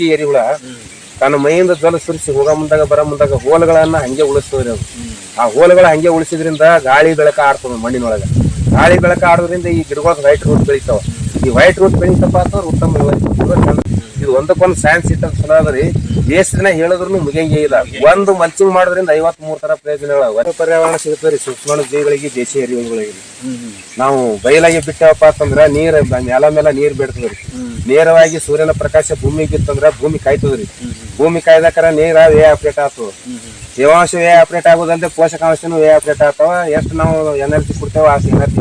ದೇಶಿ ಎರಿಹುಳ ತನ್ನ ಮೈಯಿಂದ ಜಲ ಸುರಿಸಿ ಹೋಗ ಮುಂದಾಗ ಬರ ಮುಂದಾಗ ಹೋಲಗಳನ್ನ ಹಂಗೆ ಉಳಿಸ್ತದ್ರಿ ಅದು. ಆ ಹೋಲಗಳ ಹಂಗೆ ಉಳಿಸಿದ್ರಿಂದ ಗಾಳಿ ಬೆಳಕ ಆಡ್ತದ ಮಣ್ಣಿನೊಳಗೆ. ಗಾಳಿ ಬೆಳಕ ಆಡೋದ್ರಿಂದ ಈ ಗಿಡಗಳು ವೈಟ್ ರೂಟ್ ಬೆಳಿತಾವ. ಈ ವೈಟ್ ರೂಟ್ ಬೆಳಿತಪ್ಪ ಅಂತಂದ್ರೆ ಉತ್ತಮ ಇದು ಒಂದಕ್ಕೊಂದು ಸೈನ್ಸ್ ಇಟ್ಟಂತ ಚಲೋ ಅದ್ರಿ ಎಷ್ಟು ದಿನ ಹೇಳಿದ್ರು ಮುಗಿಯಂಗೆ ಇಲ್ಲ. ಒಂದು ಮಲ್ಚಿಂಗ್ ಮಾಡೋದ್ರಿಂದ ಐವತ್ ಮೂರ್ ತರ ಪ್ರಯೋಜನಗಳ ಪರ್ಯಾವರಣ ಪರ್ಯಾವರಣ ರೀ ಸೂಕ್ಷ್ಮ ಜೀವಿಗಳಿಗೆ, ದೇಶೀಯ ಎರಿಹುಳುಗಳಿಗೆ. ನಾವು ಬಯಲಾಗಿ ಬಿಟ್ಟವಪ್ಪ ಅಂತಂದ್ರ ನೀರ್, ನೆಲ ಮೇಲೆ ನೀರ್ ಬಿಡ್ತದ್ರಿ. ನೇರವಾಗಿ ಸೂರ್ಯನ ಪ್ರಕಾಶ ಭೂಮಿಗೆ ಬಿತ್ತಂದ್ರ ಭೂಮಿ ಕಾಯ್ತದ್ರಿ. ಭೂಮಿ ಕಾಯ್ದಕರ ನೀರ ವೇ ಆಪ್ರೇಟ್ ಆಗ್ತದ ತೇವಾಂಶ ವೇ ಆಪ್ರೇಟ್ ಆಗೋದಂದ್ರೆ ಪೋಷಕಾಂಶನು ವೇ ಆಪ್ರೇಟ್ ಆಗ್ತಾವ. ಎಷ್ಟು ನಾವು ಎನರ್ಜಿ ಕೊಡ್ತೇವೆ ಆ ಎನರ್ಜಿ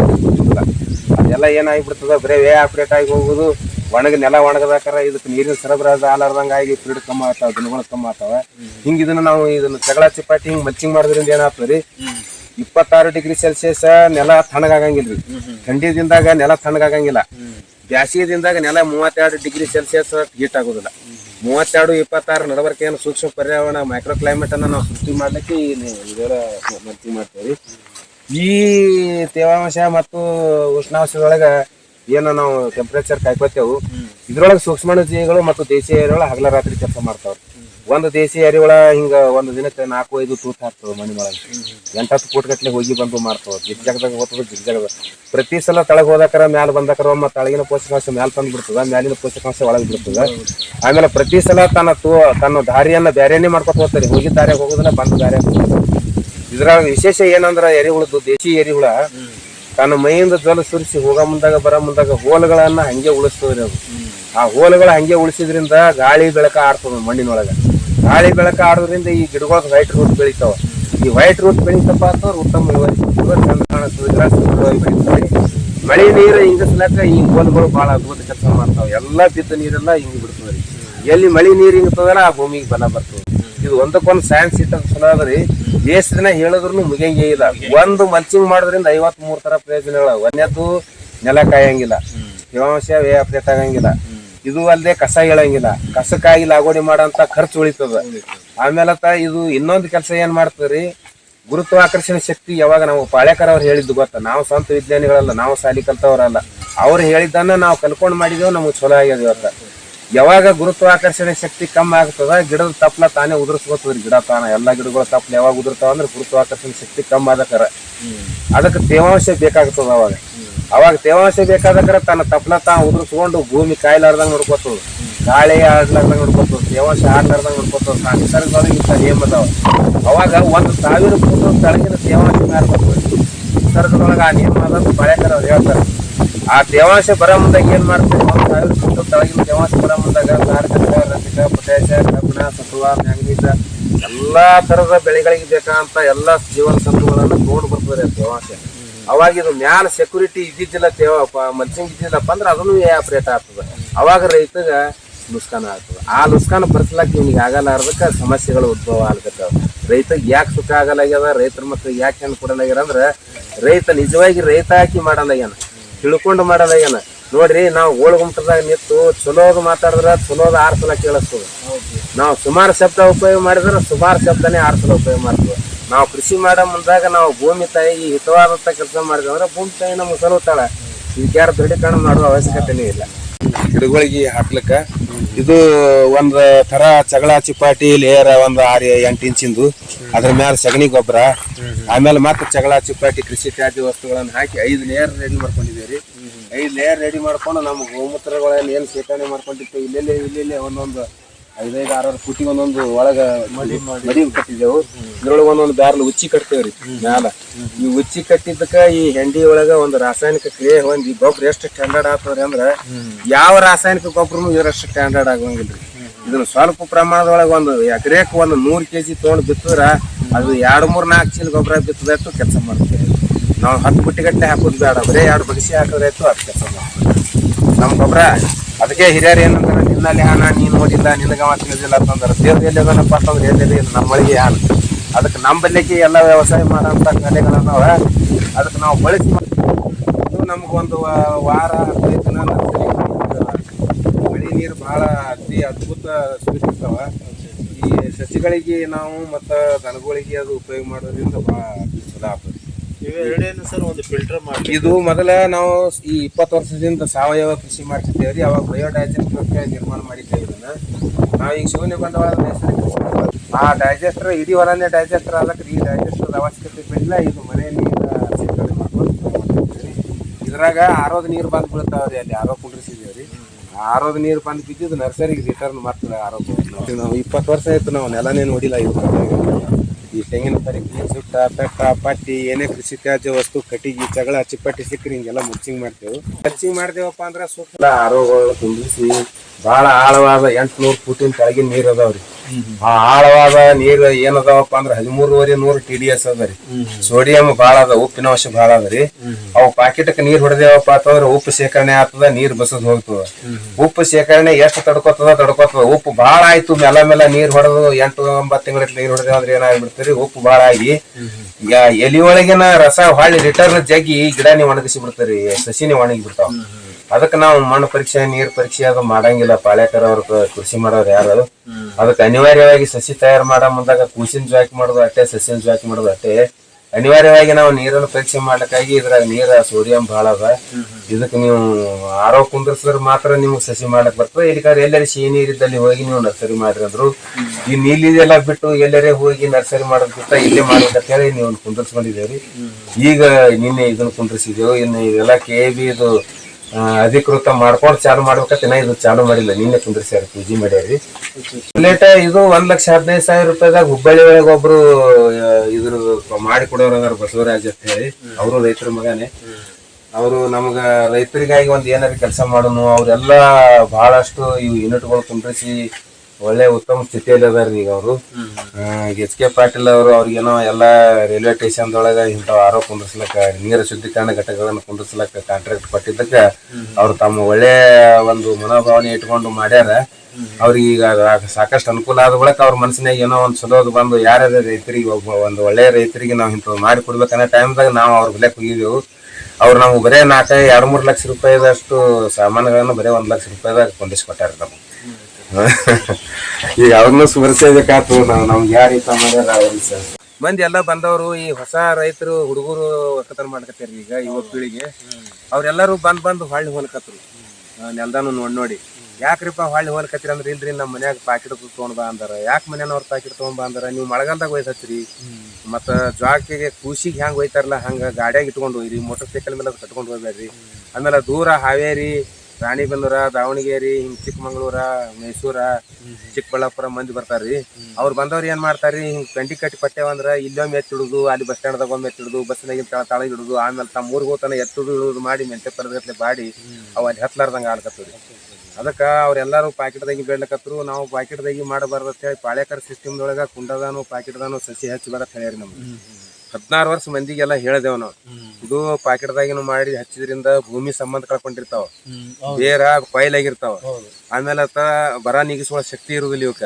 ಅದೆಲ್ಲ ಏನಾಗಿಬಿಡ್ತದ? ಬರೇ ವೇ ಆಪ್ರೇಟ್ ಆಗಿ ಹೋಗುದು. ಒಣಗ ನೆಲ ಒಣಗದಾಕರ ಇದಕ್ಕೆ ನೀರಿನ ಸರಬರಾಜು ಆಲಾರ್ದಂಗ ಆಗಿ ಫ್ರೀಡ್ ಕಮ್ಮ ಆಗ್ತಾವ, ದಿನಗಳು ಕಮ್ಮ ಆಗ್ತಾವ. ಹಿಂಗ ಇದನ್ನ ನಾವು ಇದನ್ನ ಸಗಳ ಚಿಪಾಟಿ ಹಿಂಗ್ ಮಚ್ಚಿಂಗ್ ಮಾಡೋದ್ರಿಂದ ಏನಾಗ್ತದ್ರಿ ಇಪ್ಪತ್ತಾರು ಡಿಗ್ರಿ ಸೆಲ್ಸಿಯಸ್ ನೆಲ ತಣ್ಣಗಾಗಂಗಿಲ್ರಿ. ಥಂಡಿದಿಂದಾಗ ನೆಲ ತಣ್ಣಗಾಗಂಗಿಲ್ಲ. ಬ್ಯಾಸಿಗೆದಿಂದಾಗ ನೆಲ ಮೂವತ್ತೆರಡು ಡಿಗ್ರಿ ಸೆಲ್ಸಿಯಸ್ ಹೀಟ್ ಆಗೋದಿಲ್ಲ. ಮೂವತ್ತೆರಡು, ಇಪ್ಪತ್ತಾರು ನಡವರ್ಕೆ ಏನು ಸೂಕ್ಷ್ಮ ಪರ್ಯಾವರಣ ಮೈಕ್ರೋ ಕ್ಲೈಮೇಟ್ ಅನ್ನ ನಾವು ಸೃಷ್ಟಿ ಮಾಡ್ಲಿಕ್ಕೆ ಇದರ ಮಲ್ಚಿಂಗ್ ಮಾಡ್ತೇವೆ ಈ ತೇವಾಂಶ ಮತ್ತು ಉಷ್ಣಾಂಶದೊಳಗ ಏನು ನಾವು ಟೆಂಪರೇಚರ್ ಕಾಯ್ಕೋತೇವು ಇದ್ರೊಳಗೆ ಸೂಕ್ಷ್ಮಾಣು ಜೀವಿಗಳು ಮತ್ತು ದೇಶಿ ಎರೆಹುಳ ಹಗಲ ರಾತ್ರಿ ಕೆಲಸ ಮಾಡ್ತಾವ್ರಿ. ಒಂದು ದೇಶಿ ಎರಿಹುಳ ಹಿಂಗ ಒಂದು ದಿನಕ್ಕೆ ನಾಲ್ಕು, ಐದು ತೂತ್ ಹಾಕ್ತವೆ ಒಳಗೆ. ಎಂಟತ್ತು ಫೂಟ್ ಗಟ್ಟಲೆ ಹೋಗಿ ಬಂದು ಮಾಡ್ತಾವ ಹೋಗ್ತದೆ ಜಿಗ್ ಜಿಗ್ಜಾಗದ ಪ್ರತಿ ಸಲ ತಳಗ್ ಹೋದಾಕರ ಮ್ಯಾಲ ಬಂದಾಕರ ಮತ್ತೆ ತಳಗಿನ ಪೋಷಕಾಂಶ ಮ್ಯಾಲ ತಂದು ಬಿಡ್ತದ ಮ್ಯಾಲಿನ ಪೋಷಕಾಂಶ ಒಳಗೆ ಬಿಡ್ತದ. ಆಮೇಲೆ ಪ್ರತಿ ಸಲ ತನ್ನ ತೂ, ತನ್ನ ದಾರಿಯನ್ನ ಬ್ಯಾರೇನೆ ಮಾಡ್ಕೊತ ಹೋಗ್ತಾರೆ. ಹೋಗಿ ದಾರಿಯಾಗ ಹೋಗೋದನ್ನ ಬಂದು ದಾರಿಯಾಗ ಇದ್ರಾಗ ವಿಶೇಷ ಏನಂದ್ರ ಎರಿಹುಳದ್ದು ದೇಶಿ ಎರಿಹುಳ ತನ್ನ ಮೈಯಿಂದ ಜಲ ಸುರಿಸಿ ಹೋಗ ಮುಂದಾಗ ಬರ ಮುಂದಾಗ ಹೋಲಗಳನ್ನ ಹಂಗೆ ಉಳಿಸ್ತದ್ರಿ ಅದು. ಆ ಹೋಲ್ಗಳು ಹಂಗೆ ಉಳಿಸಿದ್ರಿಂದ ಗಾಳಿ ಬೆಳಕ ಆಡ್ತದ ಮಣ್ಣಿನೊಳಗೆ. ಗಾಳಿ ಬೆಳಕ ಆಡೋದ್ರಿಂದ ಈ ಗಿಡಗಳ ವೈಟ್ ರೂಟ್ ಬೆಳಿತಾವ. ಈ ವೈಟ್ ರೂಟ್ ಬೆಳಿತಪ್ಪ ಅಂತಂದ್ರೆ ಉತ್ತಮ ಮಳೆ ನೀರು ಹಿಂಗಸ್ಲಾಕ ಈ ಹೋಲ್ಗಳು ಬಹಳ ಅದ್ಭುತ ಕೆಲಸ ಮಾಡ್ತಾವ. ಎಲ್ಲಾ ಬಿದ್ದ ನೀರೆಲ್ಲ ಹಿಂಗ್ ಬಿಡ್ತದ್ರಿ. ಎಲ್ಲಿ ಮಳೆ ನೀರು ಹಿಂಗತದಲ್ಲ ಆ ಭೂಮಿಗೆ ಬಲ ಬರ್ತದೆ. ಇದು ಒಂದಕ್ಕೊಂದು ಸೈನ್ಸ್ ಇಟ್ಟ ಚಲೋ ಅದ್ರಿ ಎಷ್ಟು ದಿನ ಹೇಳಿದ್ರು ಮುಗಿಯಂಗೆ ಇಲ್ಲ. ಒಂದು ಮಲ್ಚಿಂಗ್ ಮಾಡೋದ್ರಿಂದ ಐವತ್ ಮೂರ್ ತರ ಪ್ರಯೋಜನಗಳ ಒಂದೇದ್ದು ನೆಲ ಕಾಯಂಗಿಲ್ಲ. ತೇವಾಂಶ ವೇ ಅಪ್ಡೇಟ್ ಆಗಂಗಿಲ್ಲ ಇದು ಅಲ್ಲದೆ ಕಸ ಹೇಳಂಗಿಲ್ಲ ಕಸಕ್ಕಾಗಿ ಲಾಗೋಡಿ ಮಾಡೋಂತ ಖರ್ಚು ಉಳಿತದ. ಆಮೇಲೆ ಇದು ಇನ್ನೊಂದು ಕೆಲಸ ಏನ್ ಮಾಡ್ತದ್ರಿ? ಗುರುತ್ವಾಕರ್ಷಣೆ ಶಕ್ತಿ ಯಾವಾಗ ನಾವು ಪಾಳ್ಯಕರ್ ಅವ್ರು ಹೇಳಿದ್ದು ಗೊತ್ತಾ. ನಾವು ಸ್ವಂತ ವಿಜ್ಞಾನಿಗಳಲ್ಲ, ನಾವು ಸಾಲಿ ಕಲ್ತವ್ರಲ್ಲ. ಅವ್ರು ಹೇಳಿದ್ದನ್ನ ನಾವು ಕಲ್ಕೊಂಡ್ ಮಾಡಿದೇವು, ನಮ್ಗೆ ಚಲೋ ಆಗ್ಯದ ಇವತ್ತ. ಯಾವಾಗ ಗುರುತ್ವಾಕರ್ಷಣೆ ಶಕ್ತಿ ಕಮ್ಮಿ ಆಗ್ತದ, ಗಿಡದ ತಪ್ಪಲ ತಾನೇ ಉದುರಿಸ್ಕೋತದ್ರಿ. ಗಿಡ ತಾನ, ಎಲ್ಲಾ ಗಿಡಗಳ ತಪ್ಪಲ ಯಾವಾಗ ಉದುರ್ತಾವ ಅಂದ್ರೆ ಗುರುತ್ವಾಕರ್ಷಣೆ ಶಕ್ತಿ ಕಮ್ಮಿ ಆದಕರ ಅದಕ್ಕೆ ತೇವಾಂಶ ಬೇಕಾಗ್ತದ ಅವಾಗ. ಅವಾಗ ತೇವಾಂಶ ಬೇಕಾದಕರ ತನ್ನ ತಪ್ಪಲ ತಾನು ಉದುರ್ಸ್ಕೊಂಡು ಭೂಮಿ ಕಾಯ್ಲಾರ್ದಂಗ ನೋಡ್ಕೋತದ. ಗಾಳಿ ಆಡ್ಲಾರ್ದಂಗ ನೋಡ್ಕೋತದ, ತೇವಾಂಶ ಆಡ್ಲಾರ್ದಂಗ ನೋಡ್ಕೋತದ ನಿಸರ್ಗದೊಳಗೆ ಇಂಥ ನಿಯಮ ಅದಾವ. ಅವಾಗ ಒಂದು ಸಾವಿರ ಫೂಟ್ ಕೆಳಗಿನ ತೇವಾಂಶ ಮ್ಯಾಲ ಬರ್ತದೆ ಆ ನಿಯಮ ಅವ್ರು ಹೇಳ್ತಾರೆ. ಆ ತೇವಾಂಶ ಬರೋ ಮುಂದಾಗ ಏನ್ ಮಾಡ್ತಾರೆ ಒಂದು ಸಾವಿರ ಕೆಳಗಿನ ಬರೋ ಮುಂದಾಗ ಸಾರಜನಕ ರಸಿಕ ಪೊಟ್ಯಾಶ, ಕಬ್ಬಿಣ ಸತ್ವ ಮ್ಯಾಂಗನೀಸ ಎಲ್ಲಾ ತರದ ಬೆಳೆಗಳಿಗೆ ಬೇಕಾದಂತ ಎಲ್ಲಾ ಜೀವನ ಸತ್ವಗಳನ್ನ ತಗೊಂಡು ಬರ್ತದೆ ತೇವಾಂಶ ಅವಾಗ ಇದು ಮ್ಯಾಲ ಸೆಕ್ಯೂರಿಟಿ ಇದ್ದಿದ್ದಿಲ್ಲ ತೇವ ಮನ್ಸಿಂಗ್ ಇದ್ದಿದ್ದಿಲ್ಲಪ್ಪ ಅಂದ್ರೆ ಅದನ್ನು ಆಪರೇಟ್ ಆಗ್ತದೆ. ಅವಾಗ ರೈತಗ ನುಸ್ಕಾನ ಆಗ್ತದೆ. ಆ ನುಸ್ಕಾನ ಬರ್ಸ್ಲಾಕ ಇವ್ನಿಗೆ ಆಗಲಾರ್ದಕ್ಕೆ ಸಮಸ್ಯೆಗಳು ಉದ್ಭವ ಆಗ್ತವ. ರೈತಗೆ ಯಾಕೆ ಸುಖ ಆಗಲಾಗ್ಯದ, ರೈತರ ಮಕ್ಕಳು ಯಾಕೆ ಹೆಣ್ಣು ಕೊಡಲಾಗ್ಯಾರ ಅಂದ್ರೆ ರೈತ ನಿಜವಾಗಿ ರೈತ ಹಾಕಿ ಮಾಡಲಾಗ್ಯಾನ, ತಿಳ್ಕೊಂಡು ಮಾಡಲಾಗ್ಯಾನ. ನೋಡ್ರಿ, ನಾವು ಓಳ್ ಗುಂಪದಾಗ ನಿಂತು ಚಲೋದು ಮಾತಾಡಿದ್ರೆ ಚಲೋದ ಆರ್ ಸಲ ಕೇಳಿಸ್ತದೆ. ನಾವು ಸುಮಾರು ಶಬ್ದ ಉಪಯೋಗ ಮಾಡಿದ್ರೆ ಸುಮಾರು ಶಬ್ದನೇ ಆರು ಸಲ ಉಪಯೋಗ ಮಾಡ್ತೇವೆ ನಾವು ಕೃಷಿ ಮಾಡೋ ಮುಂದಾಗ ನಾವು ಭೂಮಿ ತಾಯಿ ಹಿತವಾದಂತ ಕೆಲಸ ಮಾಡಿದ್ವಿ ಅಂದ್ರೆ ಭೂಮಿ ತಾಯಿ ನಮ್ಗೆ ಸಲುತ್ತಾಳೆ ಯಾರು ದೃಢೀಕರಣ ಮಾಡುವ ಅವಶ್ಯಕತೆನೇ ಇಲ್ಲ. ಗಿಡಗಳಿಗೆ ಹಾಕ್ಲಿಕ್ಕೆ. ಇದು ಒಂದು ತರ ಚಗಳ ಚಿಪಾಟಿ ಲೇಯರ್ ಒಂದು ಆರು ಎಂಟು ಇಂಚಿಂದು ಅದ್ರ ಮೇಲೆ ಸಗಣಿ ಗೊಬ್ಬರ, ಆಮೇಲೆ ಮತ್ತೆ ಚಗಳ ಚಿಪಾಟಿ ಕೃಷಿ ತ್ಯಾಜ್ಯ ವಸ್ತುಗಳನ್ನು ಹಾಕಿ ಐದು ಲೇಯರ್ ರೆಡಿ ಮಾಡ್ಕೊಂಡಿದ್ದೀವಿ ಐದು ಲೇಯರ್ ರೆಡಿ ಮಾಡ್ಕೊಂಡು ನಮ್ಮ ಗೋಮೂತ್ರಗಳನ್ನ ಏನು ಶೇಖರಣೆ ಮಾಡ್ಕೊಂಡಿತ್ತು ಇಲ್ಲೆಲ್ಲೇ ಇಲ್ಲೆಲ್ಲೇ ಒಂದೊಂದು ಐದೈದು ಆರಾರು ಕುಟಿ ಒಂದೊಂದು ಒಳಗೆ ಮಡಿ ಕಟ್ಟಿದೆವು ಇದ್ರೊಳಗೆ ಒಂದೊಂದು ಬ್ಯಾರಲ್ ಉಚ್ಚಿ ಕಟ್ತೇವ್ರಿ ಮ್ಯಾಲ. ಈ ಉಚ್ಚಿ ಕಟ್ಟಿದ್ದಕ್ಕೆ ಈ ಹೆಂಡಿ ಒಳಗ ಒಂದು ರಾಸಾಯನಿಕ ಕ್ರಿಯೆ ಹೊಂದಿ ಗೊಬ್ಬರ ಎಷ್ಟು ಸ್ಟ್ಯಾಂಡರ್ಡ್ ಆಗ್ತವ್ರಿ ಅಂದ್ರೆ ಯಾವ ರಾಸಾಯನಿಕ ಗೊಬ್ಬರನು ಇದರಷ್ಟು ಸ್ಟ್ಯಾಂಡರ್ಡ್ ಆಗುವಂಗಿಲ್ಲ ಇದನ್ನು ಸ್ವಲ್ಪ ಪ್ರಮಾಣದೊಳಗೆ ಒಂದು ಎಕರೆಕ್ ಒಂದು ನೂರು ಕೆಜಿ ತೊಗೊಂಡು ಬಿತ್ತಿದ್ರೆ ಅದು ಎರಡು ಮೂರ್ ನಾಲ್ಕು ಚೀಲ ಗೊಬ್ಬರ ಬಿತ್ತಬೇಕು ಕೆಲಸ ಮಾಡ್ತೇವೆ ನಾವು ಹತ್ತು ಬುಟ್ಟಿಗಟ್ಟಲೆ ಹಾಕೋದು ಬೇಡ. ಬರೀ ಎರಡು ಬಡಿಸಿ ಹಾಕಿದ್ರೆ ಆಯ್ತು, ಅದು ಕೆಲಸ ನಮ್ಮ ಗೊಬ್ಬರ, ಅದಕ್ಕೆ ಹಿರಿಯರು ಏನಂತಾರೆ ನಿನ್ನಲ್ಲಿ ಹಾನ, ನೀನು ನೋಡಿಲ್ಲ ನಿನಗವ ತಿಳಿದಿಲ್ಲ ಅಂತಂದ್ರೆ ದೇವ್ರ ಎಲ್ಲಿ ಅದನಪ್ಪ ಅಂತಂದ್ರೆ ಎಲ್ಲಿ ಇಲ್ಲ ನಮ್ಮ ಒಳಗೆ ಹಾನ. ಅದಕ್ಕೆ ನಮ್ಮ ಬಲ್ಲಿಗೆ ಎಲ್ಲ ವ್ಯವಸಾಯ ಮಾಡೋಂಥ ಕಲೆಗಳನ್ನವ ಅದಕ್ಕೆ ನಾವು ಬಳಸಿ ಅದು ನಮಗೊಂದು ವಾರ, ಹದಿನೈದು ದಿನ ಮಳೆ ನೀರು ಭಾಳ ಅತಿ ಅದ್ಭುತ ಸುರಿತಿರ್ತಾವ ಈ ಸಸಿಗಳಿಗೆ ನಾವು ಮತ್ತು ದನಗಳಿಗೆ ಅದು ಉಪಯೋಗ ಮಾಡೋದ್ರಿಂದ ಭಾಳ ಚಲೋ ಆಗ್ತದೆ ಇವೆರಡೇನು ಸರ್ ಒಂದು ಫಿಲ್ಟರ್ ಮಾಡಿ ಇದು ಮೊದಲ ನಾವು ಈ ಇಪ್ಪತ್ತು ವರ್ಷದಿಂದ ಸಾವಯವ ಕೃಷಿ ಮಾಡ್ತಿದ್ದೇವ್ರಿ ಅವಾಗ ಬಯೋಡೈಜೆಸ್ಟ್ ಅಂತ ಹೇಳಿ ನಿರ್ಮಾಣ ಮಾಡಿದ್ದೇವೆ ಇದನ್ನ. ನಾವು ಈಗ ಶೂನ್ಯ ಬಂಡವಾಳ ನೈಸರ್ಗಿಕ ಕೃಷಿ ಮಾಡ್ತೀವಿ. ಆ ಡೈಜೆಸ್ಟರ್ ಇಡೀ ಹೊಲನೇ ಡೈಜೆಸ್ಟರ್ ಅದಕ್ಕೆ ಈ ಡೈಜೆಸ್ಟರ್ ಅವಶ್ಯಕತೆ ಬಿಡಲ್ಲ ಇದು ಮನೆಯಲ್ಲಿ ಮಾಡ್ಕೊಂಡು ಮಾಡ್ತಿದ್ದೀವಿ. ಇದ್ರಾಗ ಆರೋದ ನೀರು ಬಂದು ಬೀಳ್ತಾವ್ರಿ ಅಲ್ಲಿ ಆರೋ ಕುಂಡ್ರಿಸಿದೇವ್ರಿ ಆರೋದ ನೀರು ಬಂದು ಬಿದ್ದಿದ್ದು ನರ್ಸರಿಗೆ ರಿಟರ್ನ್ ಮಾಡ್ತದೆ ಆರೋಗ್ಯ ನಾವು ಇಪ್ಪತ್ತು ವರ್ಷ ಆಯ್ತು ನಾವು ನೆಲನೇ ನೋಡಿಲ್ಲ ಇದು ಈ ತೆಂಗಿನ ಪರಿಕೆ ಸುಟ್ಟ ಪೆಟ್ಟ ಪಟ್ಟಿ ಏನೇ ಕೃಷಿ ತ್ಯಾಜ್ಯ ವಸ್ತು ಕಟ್ಟಿಗೆ ಜಗಳ ಚಿಪ್ಪಟ್ಟಿ ಸಿಕ್ಕಿ ಹಿಂಗೆಲ್ಲ ಮುಚ್ಚಿಂಗ್ ಮಾಡ್ತೇವೆ. ಮಲ್ಚಿಂಗ್ ಮಾಡ್ದೇವಪ್ಪ ಅಂದ್ರೆ ಸುಟ್ಟ ಆರೋಗ್ಯ ತುಂಬಿಸಿ ಬಹಳ ಆಳವಾದ ಎಂಟುನೂರು ಫೂಟಿನ ಕೆಳಗಿನ ನೀರ್ ಅದಾವ್ರಿ ಆ ಆಳವಾದ ನೀರ್ ಏನದಾವಪ್ಪ ಅಂದ್ರೆ ಹದಿಮೂರುವರೆ ನೂರು ಟಿ ಡಿ ಎಸ್ ಅದ ರೀ. ಸೋಡಿಯಂ ಭಾಳ ಅದ ಉಪ್ಪಿನ ಅಂಶ ಭಾಳ ಅದ ರೀ. ಅವು ಪಾಕೆಟ್ಗೆ ನೀರ್ ಹೊಡೆದೇವಪ್ಪ ಅಂತಂದ್ರೆ ಉಪ್ಪು ಶೇಖರಣೆ ಆಗ್ತದ ನೀರ್ ಬಸದ್ ಹೋಗ್ತದ. ಉಪ್ಪು ಶೇಖರಣೆ ಎಷ್ಟು ತಡ್ಕೋತದ ತಡ್ಕೋತದ. ಉಪ್ಪು ಭಾಳ ಆಯ್ತು ಮೆಲ್ಲ ಮೆಲ್ಲ ನೀರ್ ಹೊಡೆದು ಎಂಟು ಒಂಬತ್ತು ತಿಂಗಳ ನೀರ್ ಹೊಡೆದೇವ ಅಂದ್ರೆ ಏನಾಗ್ಬಿಡ್ತೀರಿ ಉಪ್ಪು ಭಾಳ ಆಗಿ, ಈಗ ಎಲಿ ಒಳಗಿನ ರಸ ಹೊಳ್ಳಿ ರಿಟರ್ನ್ ಜಗ್ಗಿ ಗಿಡ ನೀವು ಒಣಗಿಸಿ ಬಿಡ್ತಾರಿ ಸಸಿನೇ ಒಣಗಿ ಬಿಡ್ತಾವ ಅದಕ್ಕೆ ನಾವು ಮಣ್ಣು ಪರೀಕ್ಷೆ, ನೀರ್ ಪರೀಕ್ಷೆ ಅದು ಮಾಡಂಗಿಲ್ಲ. ಪಾಳ್ಯಕರ ಅವ್ರ ಕೃಷಿ ಮಾಡೋರು ಯಾರು ಅದಕ್ಕೆ ಅನಿವಾರ್ಯವಾಗಿ ಸಸಿ ತಯಾರು ಮಾಡೋ ಮುಂದಾಗ ಕೂಸಿನ ಜಾಕಿ ಮಾಡೋದು ಅಟ್ಟೆ, ಸಸಿನ ಜಾಕಿ ಮಾಡೋದು ಅಟ್ಟೆ. ಅನಿವಾರ್ಯವಾಗಿ ನಾವು ನೀರನ್ನು ಪರೀಕ್ಷೆ ಮಾಡ್ಲಿಕ್ಕಾಗಿ ಇದ್ರಾಗ ನೀರ, ಸೋಡಿಯಂ ಬಹಳ ಅದ. ಇದಕ್ಕೆ ನೀವು ಆರೋ ಕುಂದ್ರಸಿದ್ರೆ ಮಾತ್ರ ನಿಮ್ಗೆ ಸಸಿ ಮಾಡಕ್ ಬರ್ತದೆ. ಇಲ್ಲಿ ಎಲ್ಲರಿ ಸಿಹಿ ನೀರಿದ್ದಲ್ಲಿ ಹೋಗಿ ನೀವು ನರ್ಸರಿ ಮಾಡ್ರಿ ಅಂದ್ರು. ಈ ನೀಲಿದೆಲ್ಲ ಬಿಟ್ಟು ಎಲ್ಲರೇ ಹೋಗಿ ನರ್ಸರಿ ಮಾಡೋದ್ ಬಿಟ್ಟ ಇಲ್ಲೇ ಮಾಡೋದಂತ ಹೇಳಿ ನೀವು ಕುಂದರ್ಸ್ಕೊಂಡಿದ್ದೇವ್ರಿ. ಈಗ ನಿನ್ನೆ ಇದನ್ನ ಕುಂದ್ರಿಸಿದೆವು ಇನ್ನು ಇದೆಲ್ಲ ಕೆ ಬಿ ಇದು ಅಧಿಕೃತ ಮಾಡ್ಕೊಂಡು ಚಾಲು ಮಾಡ್ಬೇಕಂತ ಇನ್ನ ಇದು ಚಾಲು ಮಾಡಿಲ್ಲ. ನಿನ್ನೆ ಕುಂದ್ರಿಸ್ಯಾರ ಪಿ ಜಿ ಮಾಡ್ಯಾರಿ ಲೇಟ ಇದು ಒಂದ್ ಲಕ್ಷ ಹದಿನೈದು ಸಾವಿರ ರೂಪಾಯಿದಾಗ ಹುಬ್ಬಳ್ಳಿ ಒಳಗೆ ಒಬ್ರು ಇದ್ರ ಮಾಡಿ ಕೊಡೋರು ಅದಾರ ಬಸವರಾಜ್ ಅಂತ ಹೇಳಿ. ಅವರು ರೈತರ ಮಗನೇ. ಅವರು ನಮ್ಗ ರೈತರಿಗಾಗಿ ಒಂದ್ ಏನಾರ ಕೆಲಸ ಮಾಡೋನು, ಅವ್ರೆಲ್ಲ ಬಹಳಷ್ಟು ಇವು ಯೂನಿಟ್ಗಳು ಕುಂಡ್ರಿಸಿ ಒಳ್ಳೆ ಉತ್ತಮ ಸ್ಥಿತಿಯಲ್ಲಿ ಅದಾರ ಈಗ ಅವರು. ಎಚ್ ಕೆ ಪಾಟೀಲ್ ಅವರು ಅವ್ರಿಗೇನೋ ಎಲ್ಲ ರೈಲ್ವೆ ಸ್ಟೇಷನ್ದೊಳಗೆ ಇಂಥವು ಆರೋಪ ಕುಂದಿಸ್ಲಕ್ಕ ನೀರು ಶುದ್ಧೀಕರಣ ಘಟಕಗಳನ್ನು ಕುಂದಿಸ್ಲಕ್ಕ ಕಾಂಟ್ರಾಕ್ಟ್ ಕೊಟ್ಟಿದ್ದಕ್ಕ ಅವ್ರು ತಮ್ಮ ಒಳ್ಳೆ ಒಂದು ಮನೋಭಾವನೆ ಇಟ್ಕೊಂಡು ಮಾಡ್ಯಾರ. ಅವ್ರಿಗೆ ಈಗ ಸಾಕಷ್ಟು ಅನುಕೂಲ ಆದ ಬಳಿಕ ಅವ್ರ ಮನಸ್ಸಿನಾಗ ಏನೋ ಒಂದು ಚಲೋದು ಬಂದು ಯಾರ್ಯಾರ ರೈತರಿಗೆ ಒಬ್ಬ ಒಂದು ಒಳ್ಳೆ ರೈತರಿಗೆ ನಾವು ಇಂಥದ್ದು ಮಾಡಿ ಕೊಡ್ಬೇಕನ್ನೋ ಟೈಮ್ದಾಗ ನಾವು ಅವ್ರ ಬೆಲೆ ಕುಗಿದೆವು ಅವ್ರು ನಮ್ಗೆ ಬರೇ ನಾಲ್ಕು ಎರಡು ಮೂರು ಲಕ್ಷ ರೂಪಾಯಿದಷ್ಟು ಸಾಮಾನುಗಳನ್ನು ಬರೇ ಒಂದು ಲಕ್ಷ ರೂಪಾಯಿದಾಗ ಕೊಂಡಿಸ್ಕೊಟ್ಟಾರ ನಮ್ಗೆ. ಈಗ ಅವ್ರನ್ನ ಸ್ಮರಿಸಬೇಕಾಯ್ತು ನಾವು ನಮ್ಗೆ ಯಾರು ಈ ಮಂದಿ ಎಲ್ಲ ಬಂದವರು, ಈ ಹೊಸ ರೈತರು, ಹುಡುಗರು ಒಕ್ಕತನ ಮಾಡ್ಕತ್ತಾರ ಈಗ ಯುವ ಪೀಳಿಗೆ ಅವ್ರೆಲ್ಲರೂ ಬಂದ್ ಬಂದು ಹೊಳ್ಳಿ ಹೋಲ್ಕತ್ರು. ನೆಲ್ದಾನು ನೋಡ್ ನೋಡಿ. ಯಾಕ್ರಿಪ್ಪ ಹೊಳ್ಳಿ ಹೋಲ್ಕತ್ತೀರಿ ಅಂದ್ರೆ ಇಲ್ರಿ ನಮ್ಮ ಮನ್ಯಾಗ ಪಾಕಿಟ್ ತೊಗೊಂಡ್ ಬಾ ಅಂದಾರ. ಯಾಕೆ ಮನ್ಯಾನವ್ರ ಪಾಕಿಟ್ ತೊಗೊಂಡ್ ಬಾ ಅಂದಾರ? ನೀವು ಮಳೆಗಾಲದಾಗ ಒಯ್ದತ್ರಿ. ಮತ್ತ ಜ್ವಾಕಿಗೆ ಕೃಷಿಗೆ ಹೆಂಗ್ ಒಯ್ತಾರಲ್ಲ, ಹಂಗ ಗಾಡಿಯಾಗ ಇಟ್ಕೊಂಡು ಹೋಗಿರಿ ಮೋಟರ್ ಸೈಕಲ್ ಮೇಲೆ ಕಟ್ಕೊಂಡು ಹೋಗ್ಬೇಡ್ರಿ ಆಮೇಲೆ ದೂರ ಹಾವೇರಿ ರಾಣಿಬೆನ್ನೂರ ದಾವಣಗೆರೆ ಹಿಂಗ್ ಚಿಕ್ಕಮಂಗ್ಳೂರ ಮೈಸೂರ ಚಿಕ್ಕಬಳ್ಳಾಪುರ ಮಂದಿ ಬರ್ತಾರ್ರಿ. ಅವ್ರು ಬಂದವ್ರು ಏನ್ ಮಾಡ್ತಾರ್ರಿ? ಹಿಂಗ್ ಕಂಡಿ ಕಟ್ಟಿ ಪಟ್ಟೆವಂದ್ರ ಇಲ್ಲೊಮ್ಮೆ ಎತ್ತಿ ಹಿಡಿದು ಅಲ್ಲಿ ಬಸ್ ಸ್ಟ್ಯಾಂಡ್ದಾಗ ಒಮ್ಮೆ ಎತ್ತಿಡುದು ಬಸ್ನಾಗಿನ ತಳ ತಳ ಇಡುದು ಆಮೇಲೆ ತಮ್ಮ ಊರಿಗೆ ಹೋತನ ಎತ್ತುದು ಇಡುದು ಮಾಡಿ ಮೆಂತೆ ಪರದಗತ್ಲೆ ಬಾಡಿ ಅವ್ ಅಲ್ಲಿ ಹತ್ಲಾರ್ದಂಗ ಆಡ್ಕತ್ತವ್ರಿ. ಅದಕ್ಕ ಅವ್ರೆಲ್ಲಾರು ಪಾಕೆಟ್ದಾಗಿ ಬೇಡ್ಲಕತ್ರು ನಾವು ಪಾಕೆಟ್ದಾಗಿ ಮಾಡಬಾರ್ದು ಅಂತ ಹೇಳಿ ಪಾಳ್ಯಕರ್ ಸಿಸ್ಟಮ್ದೊಳಗೆ ಕುಂಡದಾನು ಪಾಕೆಟ್ದಾನು ಸಸಿ ಹಚ್ಚಿ ಬರತ್ ಹೇಳ್ಯಾರಿ ನಮ್ಗೆ. ಹದಿನಾರು ವರ್ಷ ಮಂದಿಗೆಲ್ಲ ಹೇಳ್ದೇವ್ ನಾವು. ಇದು ಪಾಕೆಟ್ದಾಗಿನ ಮಾಡಿ ಹಚ್ಚಿದ್ರಿಂದ ಭೂಮಿ ಸಂಬಂಧ ಕಳ್ಕೊಂಡಿರ್ತಾವ. ಬೇರ ಪೈಲ್ ಆಗಿರ್ತಾವ ಆಮೇಲೆ ಅತ್ತ ಬರ ನೀಗಿಸುವ ಶಕ್ತಿ ಇರುವುದಿಲ್ಲ ಇವಕ್ಕ.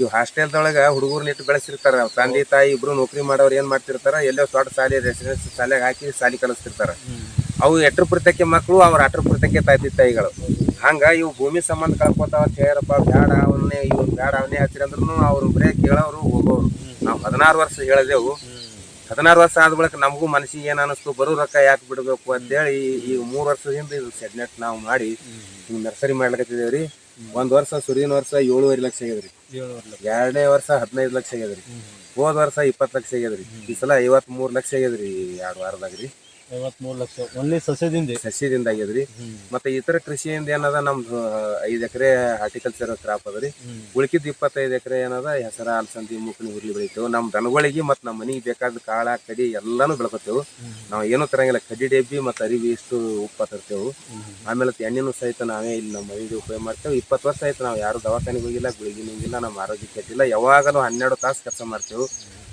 ಇವ್ ಹಾಸ್ಟೆಲ್ದೊಳಗ ಹುಡುಗರ್ನ ಇಟ್ಟು ಬೆಳೆಸಿರ್ತಾರ. ತಂದೆ ತಾಯಿ ಇಬ್ರು ನೌಕರಿ ಮಾಡೋರು ಏನ್ ಮಾಡ್ತಿರ್ತಾರ? ಎಲ್ಲೋ ದೊಡ್ಡ ಶಾಲೆ ರೆಸಿಡೆನ್ಸ್ ಶಾಲೆಗೆ ಹಾಕಿ ಶಾಲಿ ಕಲಿಸ್ತಿರ್ತಾರ. ಅವು ಎಟ್ರ ಪುರ್ತಕ್ಕೆ ಮಕ್ಕಳು ಅವ್ರ ಅಟ್ರ ಪುರ್ತಕ್ಕೆ ತಾಯಿ ತಾಯಿಗಳು. ಹಂಗ ಇವು ಭೂಮಿ ಸಂಬಂಧ ಕಳ್ಕೊತಾವ ಅಂತ ಹೇಳ್ಯಾರಪ್ಪ ಬ್ಯಾಡ ಅವನ್ನೇ ಇವ್ ಬ್ಯಾಡ ಅವನೇ ಹಚ್ಚಿರಂದ್ರು ಅವ್ರು ಬರೇ ಕೇಳೋರು ಹೋಗೋರು. ನಾವು ಹದಿನಾರು ವರ್ಷ ಹೇಳಿದೆವು. ಹದಿನಾರು ವರ್ಷ ಆದ ಬಳಿಕ ನಮಗೂ ಮನಸ್ಸಿಗೆ ಏನು ಅನಿಸ್ತು? ಬರೋ ರೊಕ್ಕ ಯಾಕೆ ಬಿಡಬೇಕು ಅಂತೇಳಿ ಈ ಮೂರು ವರ್ಷದಿಂದ ಇದು ಸೆಡ್ನೆಟ್ ನಾವು ಮಾಡಿ ಹಿಂಗೆ ನರ್ಸರಿ ರೀ. ಒಂದು ವರ್ಷ ಸುರಿನ ವರ್ಷ ಏಳುವರೆ ಲಕ್ಷ ಆಗ್ಯದ್ರಿ ಎರಡನೇ ವರ್ಷ ಹದಿನೈದು ಲಕ್ಷ ಆಗ್ಯದ್ರಿ ಹೋದ ವರ್ಷ ಇಪ್ಪತ್ತು ಲಕ್ಷ ಆಗ್ಯದ್ರಿ ಈ ಸಲ ಐವತ್ ಮೂರ್ ಲಕ್ಷ ರೀ ಎರಡು ವಾರದಾಗ ರೀ. ಐವತ್ಮೂರು ಲಕ್ಷ. ಒನ್ಲಿ ಸಸ್ಯದಿಂದ. ಸಸ್ಯದಿಂದ ಆಗ್ಯದ್ರಿ ಮತ್ತೆ ಇತರ ಕೃಷಿಯಿಂದ ಏನದ ನಮ್ದು ಐದ್ ಎಕರೆ ಹಾರ್ಟಿಕಲ್ಚರ್ ಕ್ರಾಪ್ ಅದ್ರಿ. ಉಳ್ಕಿದ್ ಇಪ್ಪತ್ತೈದು ಎಕರೆ ಏನದ ಹೆಸರ ಅಲಸಂದಿ ಮುಕ್ಕಿನ ಹುರ್ಲಿ ಬೆಳಿತೇವೆ. ನಮ್ ದನಗಳಿಗೆ ಮತ್ತೆ ನಮ್ಮ ಮನೆಗೆ ಬೇಕಾದ ಕಾಳ ಕಡಿ ಎಲ್ಲಾನು ಬೆಳ್ಕೊತೇವೆ. ನಾವು ಏನು ತರಂಗಿಲ್ಲ. ಕಡ್ಡಿ ಡೇಬಿ ಮತ್ತೆ ಅರಿವಿ ಇಷ್ಟು ಉಪ್ಪ ತರ್ತೇವೆ. ಆಮೇಲೆ ಎಣ್ಣೆನೂ ಸಹಿತ ನಾವೇ ಇಲ್ಲಿ ನಮ್ಮ ಮನೆಗೆ ಉಪಯೋಗ ಮಾಡ್ತೇವೆ. ಇಪ್ಪತ್ತು ವರ್ಷ ಆಯ್ತು ನಾವು ಯಾರು ದವಾಖಾನೆಗೆ ಹೋಗಿಲ್ಲ ಗುಳಿಗೆ ನಿಂಗಿಲ್ಲ ನಮ್ಮ ಆರೋಗ್ಯ ಕೆಟ್ಟಿಲ್ಲ. ಯಾವಾಗಲೂ ಹನ್ನೆರಡು ತಾಸು ಕೆಲಸ ಮಾಡ್ತೇವೆ.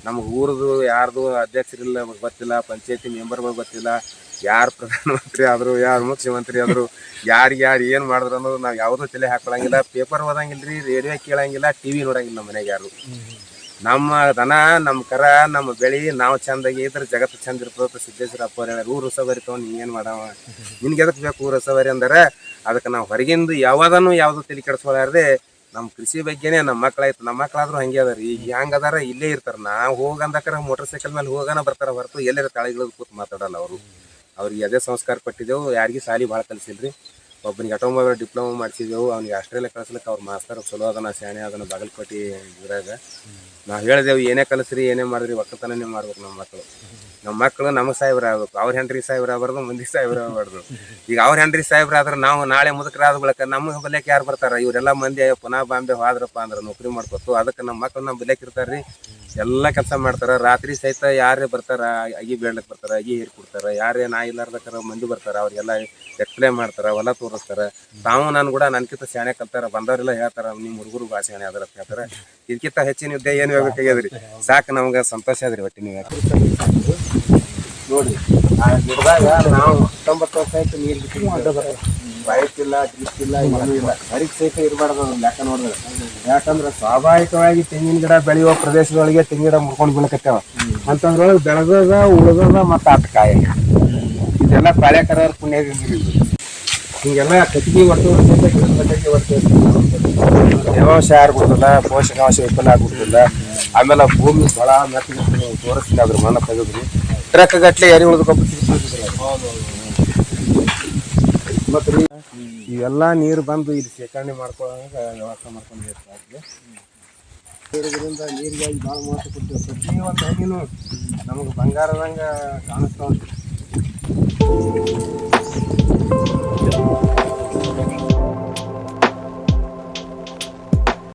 ನಮ್ಗೆ ಊರದು ಯಾರ್ದು ಅಧ್ಯಕ್ಷರಿಲ್ಲ ಗೊತ್ತಿಲ್ಲ, ಪಂಚಾಯತಿ ಮೆಂಬರ್ಗಳು ಗೊತ್ತಿಲ್ಲ, ಯಾರು ಪ್ರಧಾನಮಂತ್ರಿ ಆದರು, ಯಾರು ಮುಖ್ಯಮಂತ್ರಿ ಆದರು ಯಾರಿಗೆ ಯಾರು ಏನು ಮಾಡಿದ್ರು ಅನ್ನೋದು ನಾವು ಯಾವುದೂ ತಲೆ ಹಾಕೊಳ್ಳಂಗಿಲ್ಲ ಪೇಪರ್ ಓದಂಗಿಲ್ಲ ರೀ ರೇಡಿಯೋ ಕೇಳಂಗಿಲ್ಲ ಟಿವಿ ನೋಡಂಗಿಲ್ಲ ನಮ್ಮ ಮನೆಗೆ ಯಾರು. ನಮ್ಮ ದನ ನಮ್ಮ ಕರ ನಮ್ಮ ಬೆಳೆ, ನಾವು ಚಂದಾಗಿ ಇದ್ರೆ ಜಗತ್ತು ಚಂದ ಇರ್ತದೆ ಸಿದ್ದೇಶ್ವರಪ್ಪ ಅವ್ರು ಹೇಳಿ ಊರು ಸವಾರಿ ಏನು ಮಾಡವ? ನಿನ್ಗೆ ಎದಕ್ಕೆ ಬೇಕು ಊರು ಸವಾರಿ ಅಂದ್ರೆ? ಅದಕ್ಕೆ ನಾವು ಹೊರಗಿಂದು ಯಾವುದನ್ನು ಯಾವುದು ತಲೆ ಕೆಡಿಸ್ಕೊಳಾರ್ದೆ ನಮ್ಮ ಕೃಷಿ ಬಗ್ಗೆನೇ ನಮ್ಮ ಮಕ್ಳಾಯ್ತು. ನಮ್ಮ ಮಕ್ಕಳಾದ್ರೂ ಹಂಗೆ ಅದಾರ. ಈಗ ಹೆಂಗ್ ಅದಾರ? ಇಲ್ಲೇ ಇರ್ತಾರ. ನಾವು ಹೋಗಂದಕ್ಕಾರ ಮೋಟರ್ ಸೈಕಲ್ ಮೇಲೆ ಹೋಗೋಣ ಬರ್ತಾರ ಹೊರತು ಎಲ್ಲರ ತಳಗಿಳಿದು ಕೂತ್ ಮಾತಾಡಲ್ಲ ಅವರು. ಅವ್ರಿಗೆ ಅದೇ ಸಂಸ್ಕಾರ ಕೊಟ್ಟಿದ್ದೆವು. ಯಾರಿಗೂ ಸಾಲಿ ಭಾಳ ಕಲಿಸಿಲ್ರಿ. ಒಬ್ಬನಿಗೆ ಆಟೋಮೊಬೈಲ್ ಡಿಪ್ಲೊಮಾ ಮಾಡಿಸಿದೆವು ಅವ್ನಿಗೆ ಆಸ್ಟ್ರೇಲಿಯಾ ಕಳಿಸ್ಲಿಕ್ಕೆ ಅವ್ರ ಮಾಸ್ತರ್ ಚಲೋ ಅದನ್ನ ಶಾಣೆ ಅದನ್ನ ಬಾಗಲಕೋಟೆ ಇದ್ರಾಗ. ನಾವು ಹೇಳಿದೆವು, ಏನೇ ಕಲಿಸ್ರಿ, ಏನೇ ಮಾಡಿದ್ರಿ ಒಕ್ಕತನೇ ಮಾಡ್ಬೇಕು ನಮ್ಮ ಮಕ್ಕಳು ನಮ್ಮ ಮಕ್ಕಳು ನಮ್ಮ ಸಾಹೇಬ್ರ ಆಗ್ಬೇಕು. ಅವ್ರ ಹೆಂಡ್ರಿ ಸಾಹೇಬ್ರ ಆಗ್ಬಾರ್ದು ಮಂದಿ ಸಾಹೇಬ್ರ ಆಗ್ಬಾರ್ದು. ಈಗ ಅವ್ರ ಹೆಂಡ್ರಿ ಸಾಹೇಬ್ರ ಆದ್ರೆ ನಾವು ನಾಳೆ ಮುದುಕರಾದ ಬಳಿಕ ನಮ್ಮ ಬಲಕ್ಕೆ ಯಾರು ಬರ್ತಾರ? ಇವರೆಲ್ಲ ಮಂದಿ ಪುನಃ ಬಾಂಬೆ ಹೋದ್ರಪ್ಪ ಅಂದ್ರೆ ನೌಕರಿ ಮಾಡ್ಕೊತು. ಅದಕ್ಕೆ ನಮ್ಮ ಮಕ್ಕಳು ನಮ್ಮ ಬಲಕ್ಕೆ ಇರ್ತಾರ್ರಿ ಎಲ್ಲ ಕೆಲಸ ಮಾಡ್ತಾರ. ರಾತ್ರಿ ಸಹಿತ ಯಾರೇ ಬರ್ತಾರ? ಅಗಿ ಬೇಡಕ್ಕೆ ಬರ್ತಾರ, ಅಗಿ ಹೀರ್ ಕೊಡ್ತಾರ, ಯಾರೇ ನಾ ಇಲ್ಲಾರ್ದಕ್ಕಾರ ಮಂದಿ ಬರ್ತಾರ, ಅವ್ರಿಗೆಲ್ಲ ಎಕ್ಸ್ಪ್ಲೇನ್ ಮಾಡ್ತಾರ, ಹೊಲ ತೋರಿಸ್ತಾರ. ತಾವು ನಾನು ಕೂಡ ನನ್ಕಿಂತ ಶಾಣೆ ಕಲ್ತಾರ. ಬಂದವರೆಲ್ಲ ಹೇಳ್ತಾರ ನಿಮ್ಮ ಹುಡುಗರು ಭಾಷೆ ಅದಾರ ಹೇಳ್ತಾರ. ಇದಕ್ಕಿಂತ ಹೆಚ್ಚಿನ ಯುದ್ಧ ಏನು ಹೇಳ್ಬೇಕಾಗ್ಯದ್ರಿ? ಸಾಕು ನಮ್ಗೆ ಸಂತೋಷ ಅದ್ರಿ ಒಟ್ಟಿನ ನೋಡ್ರಿ ಆ ಗಿಡದಾಗ ನಾವು ಹತ್ತೊಂಬತ್ತು ವರ್ಷ ಆಯ್ತು ನೀರು ಬಿಟ್ಟು ಪೈಪ್ ಇಲ್ಲ ಡ್ರಿಪ್ ಇಲ್ಲ ಏನೂ ಇಲ್ಲ. ಹರಿಕ್ ಸಹಿತ ಇರಬಾರ್ದು ಅದನ್ನ ಲೆಕ್ಕ ನೋಡಿದ್ರೆ. ಯಾಕಂದ್ರೆ ಸ್ವಾಭಾವಿಕವಾಗಿ ತೆಂಗಿನ ಗಿಡ ಬೆಳೆಯುವ ಪ್ರದೇಶದೊಳಗೆ ತೆಂಗಿನ ಗಿಡ ಮುರ್ಕೊಂಡು ಬೀಳಕತ್ತೇವ. ಅಂತಂದ್ರೊಳಗೆ ಬೆಳೆದದ, ಉಳ್ದದ ಮತ್ತು ಆಟ ಕಾಯಿ ಇದೆಲ್ಲ ಪಾಳ್ಯಕರ ಪುಣ್ಯ ಹಿಂಗೆಲ್ಲ ಕಟ್ಟಿಗೆ ಒಟ್ಟು ಕಟ್ಟಿಗೆ ಒಟ್ಟು ತೇವಾಂಶ ಯಾರು ಪೋಷಕಾಂಶ ವಿಫಲ ಆಗ್ಬಿಡ್ತಲ್ಲ ಆಮೇಲೆ ಭೂಮಿ ಬಹಳ ಮೆತ್ತ ತೋರಿಸ್ತೀನಿ ಅದ್ರ ಮನ ತೆಗೆದ್ರಿ. ಟ್ರಕ್ ಗಟ್ಟಲೆ ಯಾರಿಗೆ ಮತ್ತು ಇವೆಲ್ಲ ನೀರು ಬಂದು ಇಲ್ಲಿ ಶೇಖರಣೆ ಮಾಡ್ಕೊಳ್ಳೋಕೆ ವ್ಯವಸ್ಥೆ ಮಾಡ್ಕೊಂಡು ಇರ್ತದೆ ಇರೋದ್ರಿಂದ ನೀರಿಗಾಗಿ ಭಾಳ ಮಹತ್ವ ಕೊಡ್ತೀವಿ ಪ್ರತಿಯೊಂದಾಗಿನೂ ನಮಗೆ ಬಂಗಾರದಂಗೆ ಕಾಣಿಸ್ತಾ